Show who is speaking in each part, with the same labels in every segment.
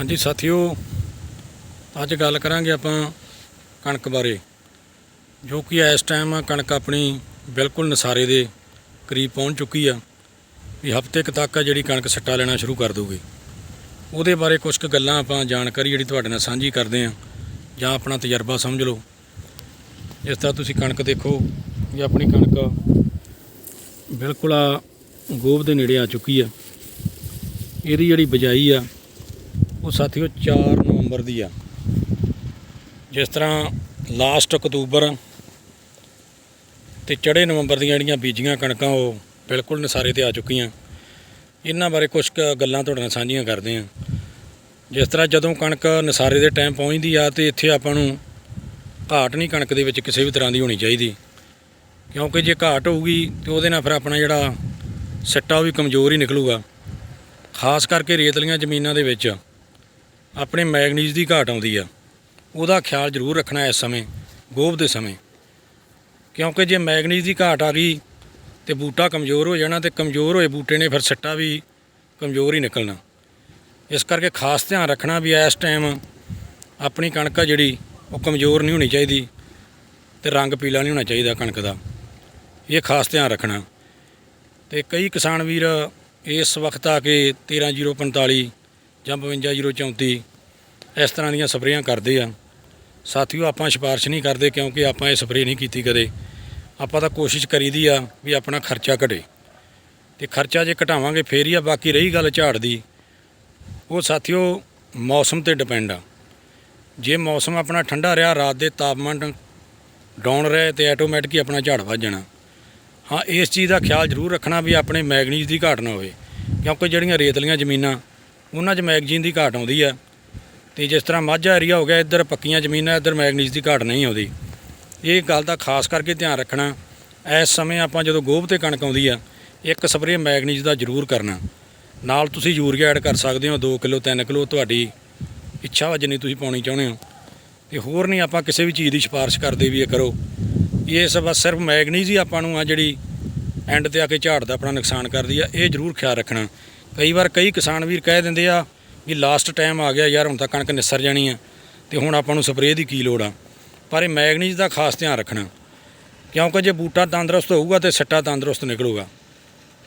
Speaker 1: ਹਾਂਜੀ, ਸਾਥੀਓ, ਅੱਜ ਗੱਲ ਕਰਾਂਗੇ ਆਪਾਂ ਕਣਕ ਬਾਰੇ, ਜੋ ਕਿ ਇਸ ਟਾਈਮ ਕਣਕ ਆਪਣੀ ਬਿਲਕੁਲ ਨਸਾਰੇ ਦੇ ਕਰੀਬ ਪਹੁੰਚ ਚੁੱਕੀ ਆ, ਵੀ ਹਫ਼ਤੇ ਕੁ ਤੱਕ ਆ ਜਿਹੜੀ ਕਣਕ ਸੱਟਾ ਲੈਣਾ ਸ਼ੁਰੂ ਕਰ ਦੂਗੀ ਉਹਦੇ ਬਾਰੇ ਕੁਝ ਕੁ ਗੱਲਾਂ ਆਪਾਂ ਜਾਣਕਾਰੀ ਜਿਹੜੀ ਤੁਹਾਡੇ ਨਾਲ ਸਾਂਝੀ ਕਰਦੇ ਆ, ਜਾਂ ਆਪਣਾ ਤਜਰਬਾ ਸਮਝ ਲਓ। ਜਿਸ ਤਰ੍ਹਾਂ ਤੁਸੀਂ ਕਣਕ ਦੇਖੋ, ਵੀ ਆਪਣੀ ਕਣਕ ਬਿਲਕੁਲ ਆ ਗੋਭ ਦੇ ਨੇੜੇ ਆ ਚੁੱਕੀ ਆ। ਇਹਦੀ ਜਿਹੜੀ ਬਜਾਈ ਆ ਉਹ ਸਾਥੀਓ 4 ਨਵੰਬਰ ਦੀ ਆ। ਜਿਸ ਤਰ੍ਹਾਂ ਲਾਸਟ ਅਕਤੂਬਰ ਤੇ ਚੜੇ ਨਵੰਬਰ ਦੀਆਂ ਜਿਹੜੀਆਂ ਬੀਜੀਆਂ ਕਣਕਾਂ, ਉਹ ਬਿਲਕੁਲ ਨਸਾਰੇ ਤੇ ਆ ਚੁੱਕੀਆਂ। ਇਹਨਾਂ ਬਾਰੇ ਕੁਝ ਕੁ ਗੱਲਾਂ ਤੁਹਾਡੇ ਨਾਲ ਸਾਂਝੀਆਂ ਕਰਦੇ ਆ ਜਿਸ ਤਰ੍ਹਾਂ ਜਦੋਂ ਕਣਕ ਨਸਾਰੇ ਦੇ ਟਾਈਮ ਪਹੁੰਚਦੀ ਆ ਤੇ ਇੱਥੇ ਆਪਾਂ ਨੂੰ ਘਾਟ ਨਹੀਂ ਕਣਕ ਦੇ ਵਿੱਚ ਕਿਸੇ ਵੀ ਤਰ੍ਹਾਂ ਦੀ ਹੋਣੀ ਚਾਹੀਦੀ। ਕਿਉਂਕਿ ਜੇ ਘਾਟ ਹੋਊਗੀ ਤੇ ਉਹਦੇ ਨਾਲ ਫਿਰ ਆਪਣਾ ਜਿਹੜਾ ਸਿੱਟਾ ਉਹ ਵੀ ਕਮਜ਼ੋਰ ਹੀ ਨਿਕਲੂਗਾ। ਖਾਸ ਕਰਕੇ ਰੇਤਲੀਆਂ ਜ਼ਮੀਨਾਂ ਦੇ ਵਿੱਚ। ਆਪਣੇ ਮੈਗਨੀਜ਼ ਦੀ ਘਾਟ ਆਉਂਦੀ ਆ, ਉਹਦਾ ਖਿਆਲ ਜ਼ਰੂਰ ਰੱਖਣਾ ਇਸ ਸਮੇਂ ਗੋਭ ਦੇ ਸਮੇਂ। ਕਿਉਂਕਿ ਜੇ ਮੈਗਨੀਜ਼ ਦੀ ਘਾਟ ਆ ਗਈ ਤੇ ਬੂਟਾ ਕਮਜ਼ੋਰ ਹੋ ਜਾਣਾ ਤੇ ਕਮਜ਼ੋਰ ਹੋਏ ਬੂਟੇ ਨੇ ਫਿਰ ਸਿੱਟਾ ਵੀ ਕਮਜ਼ੋਰ ਹੀ ਨਿਕਲਣਾ। ਇਸ ਕਰਕੇ ਖਾਸ ਧਿਆਨ ਰੱਖਣਾ ਵੀ ਇਸ ਟਾਈਮ ਆਪਣੀ ਕਣਕ ਆ ਜਿਹੜੀ, ਉਹ ਕਮਜ਼ੋਰ ਨਹੀਂ ਹੋਣੀ ਚਾਹੀਦੀ ਤੇ ਰੰਗ ਪੀਲਾ ਨਹੀਂ ਹੋਣਾ ਚਾਹੀਦਾ ਕਣਕ ਦਾ। ਇਹ ਖਾਸ ਧਿਆਨ ਰੱਖਣਾ। ਤੇ ਕਈ ਕਿਸਾਨ ਵੀਰ ਇਸ ਵਕਤ ਆ ਕੇ 13045 ਜਾਂ 52034 ਇਸ ਤਰ੍ਹਾਂ ਦੀਆਂ ਸਪਰੇਆਂ ਕਰਦੇ ਆ। ਸਾਥੀਓ, ਆਪਾਂ ਸਿਫਾਰਿਸ਼ ਨਹੀਂ ਕਰਦੇ ਕਿਉਂਕਿ ਆਪਾਂ ਇਹ ਸਪਰੇਅ ਨਹੀਂ ਕੀਤੀ ਕਦੇ। ਆਪਾਂ ਤਾਂ ਕੋਸ਼ਿਸ਼ ਕਰੀਦੀ ਆ ਵੀ ਆਪਣਾ ਖਰਚਾ ਘਟੇ। ਤੇ ਖਰਚਾ ਜੇ ਘਟਾਵਾਂਗੇ, ਫੇਰ ਹੀ ਆ ਬਾਕੀ ਰਹੀ ਗੱਲ ਝਾੜ ਦੀ। ਉਹ ਸਾਥੀਓ, ਮੌਸਮ ਤੇ ਡਿਪੈਂਡ ਆ। ਜੇ ਮੌਸਮ ਆਪਣਾ ਠੰਡਾ ਰਿਹਾ, ਰਾਤ ਦੇ ਤਾਪਮਾਨ ਡਾਊਨ ਰਹੇ ਤੇ ਆਟੋਮੈਟਿਕ ਹੀ ਆਪਣਾ ਝਾੜ ਵੱਧ ਜਾਣਾ। ਹਾਂ, ਇਸ ਚੀਜ਼ ਦਾ ਖਿਆਲ ਜ਼ਰੂਰ ਰੱਖਣਾ ਵੀ ਆਪਣੇ ਮੈਗਨੀਜ਼ ਦੀ ਘਾਟ ਨਾ ਹੋਵੇ। ਕਿਉਂਕਿ ਜਿਹੜੀਆਂ ਰੇਤਲੀਆਂ ਜ਼ਮੀਨਾਂ ਉਹਨਾਂ 'ਚ ਮੈਗਜ਼ੀਨ ਦੀ ਘਾਟ ਆਉਂਦੀ ਆ। ਤੇ ਜਿਸ ਤਰ੍ਹਾਂ ਮਾਝਾ ਏਰੀਆ ਹੋ ਗਿਆ, ਇੱਧਰ ਪੱਕੀਆਂ ਜ਼ਮੀਨਾਂ, ਇੱਧਰ ਮੈਗਨੀਜ਼ ਦੀ ਘਾਟ ਨਹੀਂ ਆਉਂਦੀ। ਇਹ ਗੱਲ ਦਾ ਖਾਸ ਕਰਕੇ ਧਿਆਨ ਰੱਖਣਾ। ਇਸ ਸਮੇਂ ਆਪਾਂ ਜਦੋਂ ਗੋਭ ਤੇ ਕਣਕ ਆਉਂਦੀ ਆ, ਇੱਕ ਸਪਰੇਅ ਮੈਗਨੀਜ਼ ਦਾ ਜ਼ਰੂਰ ਕਰਨਾ। ਨਾਲ ਤੁਸੀਂ ਯੂਰੀਆ ਐਡ ਕਰ ਸਕਦੇ ਹੋ 2 ਕਿਲੋ 3 ਕਿਲੋ, ਤੁਹਾਡੀ ਇੱਛਾ ਵਾ ਜਿੰਨੀ ਤੁਸੀਂ ਪਾਉਣੀ ਚਾਹੁੰਦੇ ਹੋ। ਤੇ ਹੋਰ ਨਹੀਂ ਆਪਾਂ ਕਿਸੇ ਵੀ ਚੀਜ਼ ਦੀ ਸਿਫਾਰਿਸ਼ ਕਰਦੇ ਵੀ ਇਹ ਕਰੋ। ਇਸ ਬਸ ਸਿਰਫ ਮੈਗਨੀਜ਼ ਹੀ ਆਪਾਂ ਨੂੰ ਆ ਜਿਹੜੀ ਐਂਡ ਤੇ ਆ ਕੇ ਝਾੜ ਦਾ ਆਪਣਾ ਨੁਕਸਾਨ ਕਰਦੀ ਆ, ਇਹ ਜ਼ਰੂਰ ਖਿਆਲ ਰੱਖਣਾ। ਕਈ ਵਾਰ ਕਈ ਕਿਸਾਨ ਵੀਰ ਕਹਿ ਦਿੰਦੇ ਆ ਵੀ ਲਾਸਟ ਟਾਈਮ ਆ ਗਿਆ ਯਾਰ ਹੁਣ ਤਾਂ ਕਣਕ ਨਿਸਰ ਜਾਣੀ ਆ ਤੇ ਹੁਣ ਆਪਾਂ ਨੂੰ ਸਪਰੇਅ ਦੀ ਕੀ ਲੋੜ ਆ। ਪਰ ਇਹ ਮੈਗਨੀਜ਼ ਦਾ ਖਾਸ ਧਿਆਨ ਰੱਖਣਾ। ਕਿਉਂਕਿ ਜੇ ਬੂਟਾ ਤੰਦਰੁਸਤ ਹੋਊਗਾ ਤੇ ਸੱਟਾ ਤੰਦਰੁਸਤ ਨਿਕਲੂਗਾ।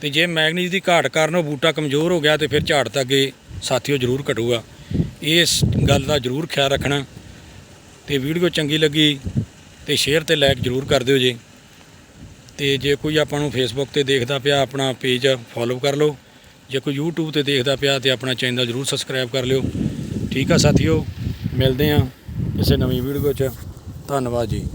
Speaker 1: ਤੇ ਜੇ ਮੈਗਨੀਜ਼ ਦੀ ਘਾਟ ਕਾਰਨ ਉਹ ਬੂਟਾ ਕਮਜ਼ੋਰ ਹੋ ਗਿਆ ਤੇ ਫਿਰ ਝਾੜ ਤਾਂ ਅੱਗੇ ਸਾਥੀਓ ਜ਼ਰੂਰ ਘਟੂਗਾ। ਇਸ ਗੱਲ ਦਾ ਜ਼ਰੂਰ ਖਿਆਲ ਰੱਖਣਾ। ਤੇ ਵੀਡੀਓ ਚੰਗੀ ਲੱਗੀ ਤੇ ਸ਼ੇਅਰ ਤੇ ਲਾਈਕ ਜ਼ਰੂਰ ਕਰ ਦਿਓ ਜੀ। ਤੇ ਜੇ ਕੋਈ ਆਪਾਂ ਨੂੰ ਫੇਸਬੁੱਕ ਤੇ ਦੇਖਦਾ ਪਿਆ ਆਪਣਾ ਪੇਜ ਫੋਲੋ ਕਰ ਲਓ। ਜੇ ਕੋਈ YouTube ਤੇ ਦੇਖਦਾ ਪਿਆ ਤੇ ਆਪਣਾ ਚੈਨਲ ਜ਼ਰੂਰ ਸਬਸਕ੍ਰਾਈਬ ਕਰ ਲਿਓ। ਠੀਕ ਆ ਸਾਥੀਓ, ਮਿਲਦੇ ਆਂ ਕਿਸੇ ਨਵੀਂ ਵੀਡੀਓ 'ਚ। ਧੰਨਵਾਦ ਜੀ।